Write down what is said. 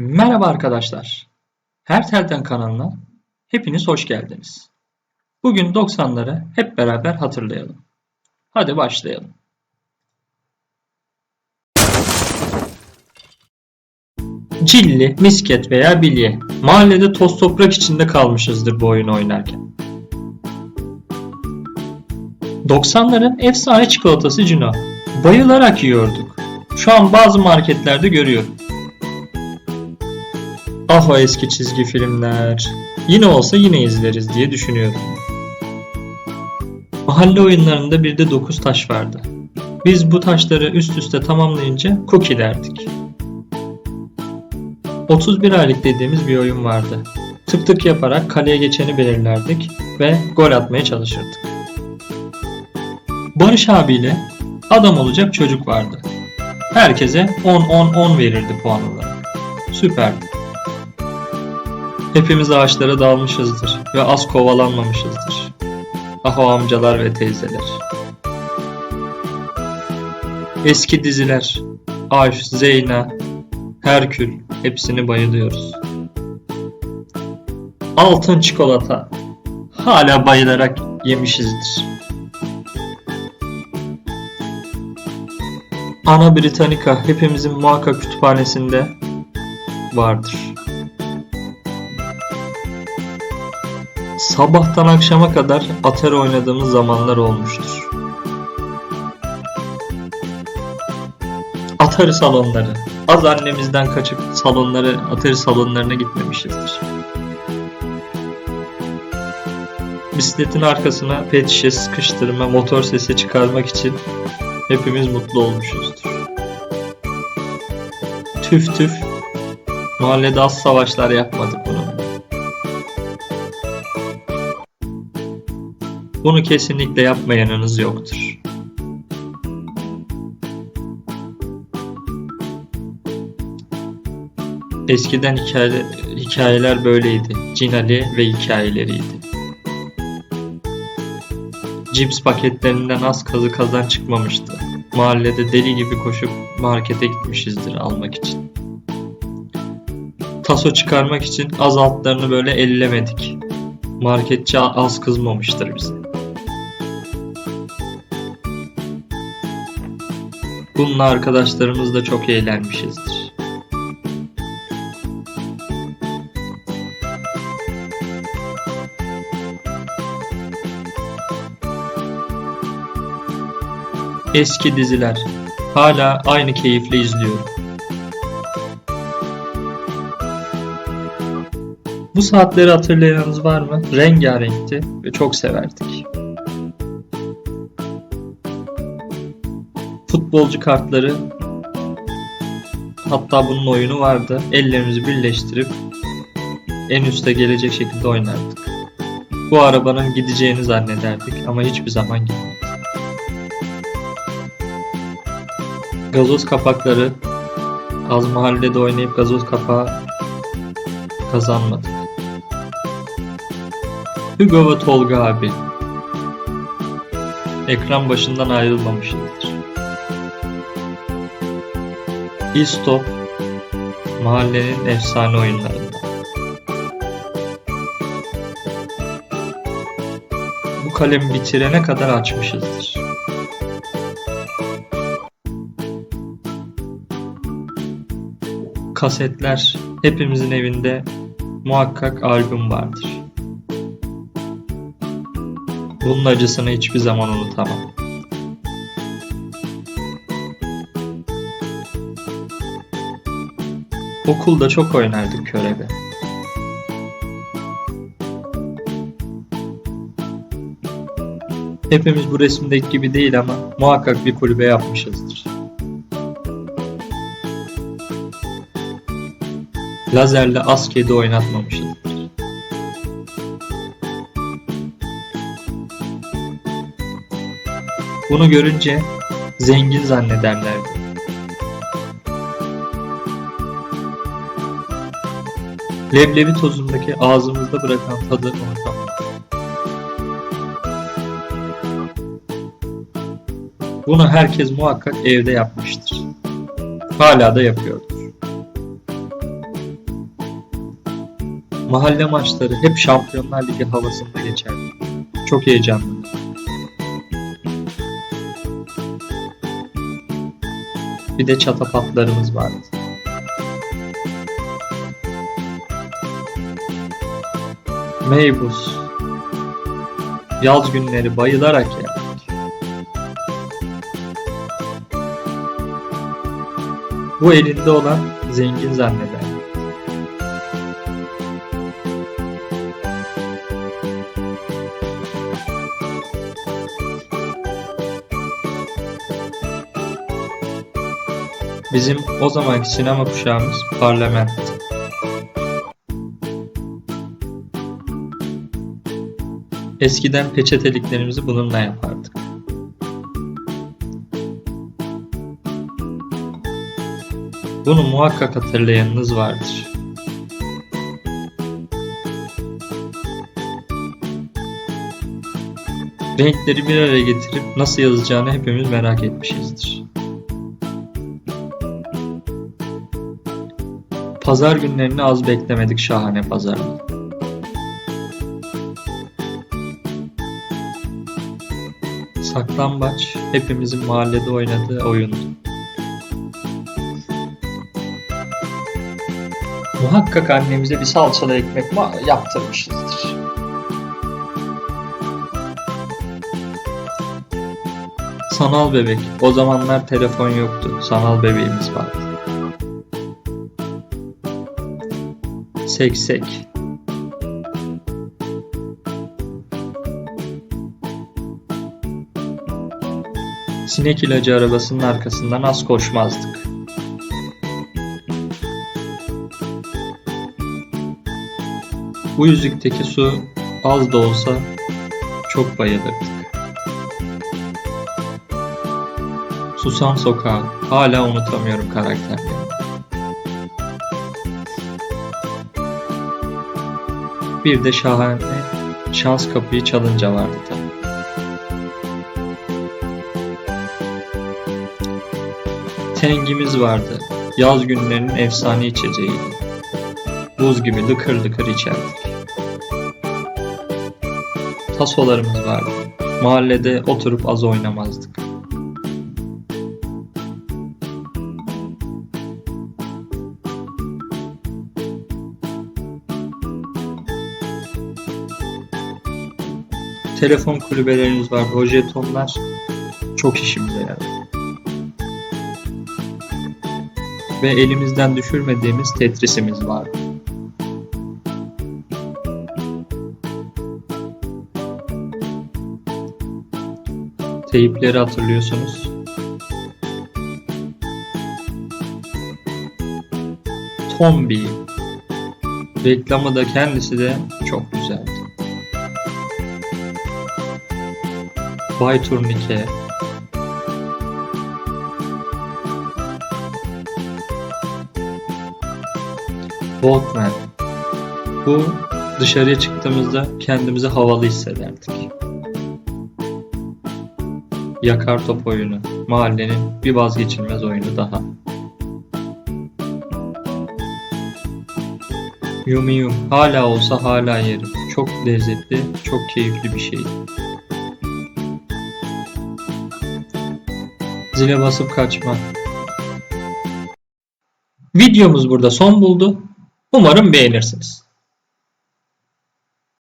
Merhaba arkadaşlar. Her Telden kanalına hepiniz hoş geldiniz. Bugün 90'ları hep beraber hatırlayalım. Hadi başlayalım. Cilli, misket veya bilye. Mahallede toz toprak içinde kalmışızdır bu oyunu oynarken. 90'ların efsane çikolatası Cino. Bayılarak yiyorduk. Şu an bazı marketlerde görüyorum. Ah o eski çizgi filmler. Yine olsa yine izleriz diye düşünüyorum. Mahalle oyunlarında bir de 9 taş vardı. Biz bu taşları üst üste tamamlayınca cookie derdik. 31 aylık dediğimiz bir oyun vardı. Tık tık yaparak kaleye geçeni belirlerdik ve gol atmaya çalışırdık. Barış abiyle adam olacak çocuk vardı. Herkese 10-10-10 verirdi puan olarak. Süperdi. Hepimiz ağaçlara dalmışızdır ve az kovalanmamışızdır. Ah o amcalar ve teyzeler. Eski diziler, Alf, Zeyna, Herkül hepsini bayılıyoruz. Altın çikolata hala bayılarak yemişizdir. Ana Britannica hepimizin muhakkak kütüphanesinde vardır. Sabahtan akşama kadar Atari oynadığımız zamanlar olmuştur. Atari salonları. Az annemizden kaçıp salonları, Atari salonlarına gitmemişizdir. Bisikletin arkasına pet şişe sıkıştırma, motor sesi çıkarmak için hepimiz mutlu olmuşuzdur. Tüf tüf. Mahallede az savaşlar yapmadık bunu. Kesinlikle yapmayanınız yoktur. Eskiden hikaye, hikayeler böyleydi. Cinali ve hikayeleriydi. Cips paketlerinden az kazı kazan çıkmamıştı. Mahallede deli gibi koşup markete gitmişizdir almak için. Taso çıkarmak için az altlarını böyle ellemedik. Marketçi az kızmamıştır bize. Bununla arkadaşlarımızla çok eğlenmişizdir. Eski diziler. Hala aynı keyifle izliyorum. Bu saatleri hatırlayanınız var mı? Rengarenkti ve çok severdik. Futbolcu kartları hatta bunun oyunu vardı. Ellerimizi birleştirip en üste gelecek şekilde oynardık. Bu arabanın gideceğini zannederdik ama hiçbir zaman gitmedi. Gazoz kapakları az mahallede oynayıp gazoz kapağı kazanmadık. Hugo ve Tolga abi ekran başından ayrılmamışızdır. İstop mahallenin efsane oyunlarından. Bu kalemi bitirene kadar açmışızdır. Kasetler hepimizin evinde muhakkak albüm vardır. Bunun acısını hiçbir zaman unutamam. Okulda çok oynardık körebe. Hepimiz bu resimdeki gibi değil ama muhakkak bir kulübe yapmışızdır. Lazerle askeri oynatmamışızdır. Bunu görünce zengin zannederlerdi. Leblebi tozundaki ağzımızda bırakan tadı unutamam. Bunu herkes muhakkak evde yapmıştır. Hala da yapıyordur. Mahalle maçları hep Şampiyonlar Ligi havasında geçerdi. Çok heyecanlı. Bir de çatapatlarımız vardı. Meybus. Yaz günleri bayılarak yerdik. Bu elinde olan zengin zanneder. Bizim o zamanki sinema kuşağımız parlament. Eskiden peçeteliklerimizi bununla yapardık. Bunu muhakkak hatırlayanınız vardır. Renkleri bir araya getirip nasıl yazacağını hepimiz merak etmişizdir. Pazar günlerini az beklemedik şahane pazarda. Saklambaç hepimizin mahallede oynadığı oyundu. Muhakkak annemize bir salçalı ekmek yaptırmışızdır. Sanal bebek. O zamanlar telefon yoktu. Sanal bebeğimiz vardı. Seksek. Sinek ilacı arabasının arkasından az koşmazdık. Bu yüzükteki su az da olsa çok bayılırdık. Susam Sokağı hala unutamıyorum karakterlerini. Bir de şahane şans kapıyı çalınca vardı tabii. Tengimiz vardı. Yaz günlerinin efsane içeceğiydi. Buz gibi lıkır lıkır içerdik. Tasolarımız vardı. Mahallede oturup az oynamazdık. Telefon kulübelerimiz vardı. O çok işimize yaradı. Ve elimizden düşürmediğimiz Tetris'imiz vardı. Teyipleri hatırlıyorsunuz. Tombi. Reklamı da kendisi de çok güzeldi. Bay Turnike. Walkman. Bu dışarıya çıktığımızda kendimizi havalı hissederdik. Yakar top oyunu. Mahallenin bir vazgeçilmez oyunu daha. Yum yum. Hala olsa hala yerim. Çok lezzetli, çok keyifli bir şey. Zile basıp kaçma. Videomuz burada son buldu. Umarım beğenirsiniz.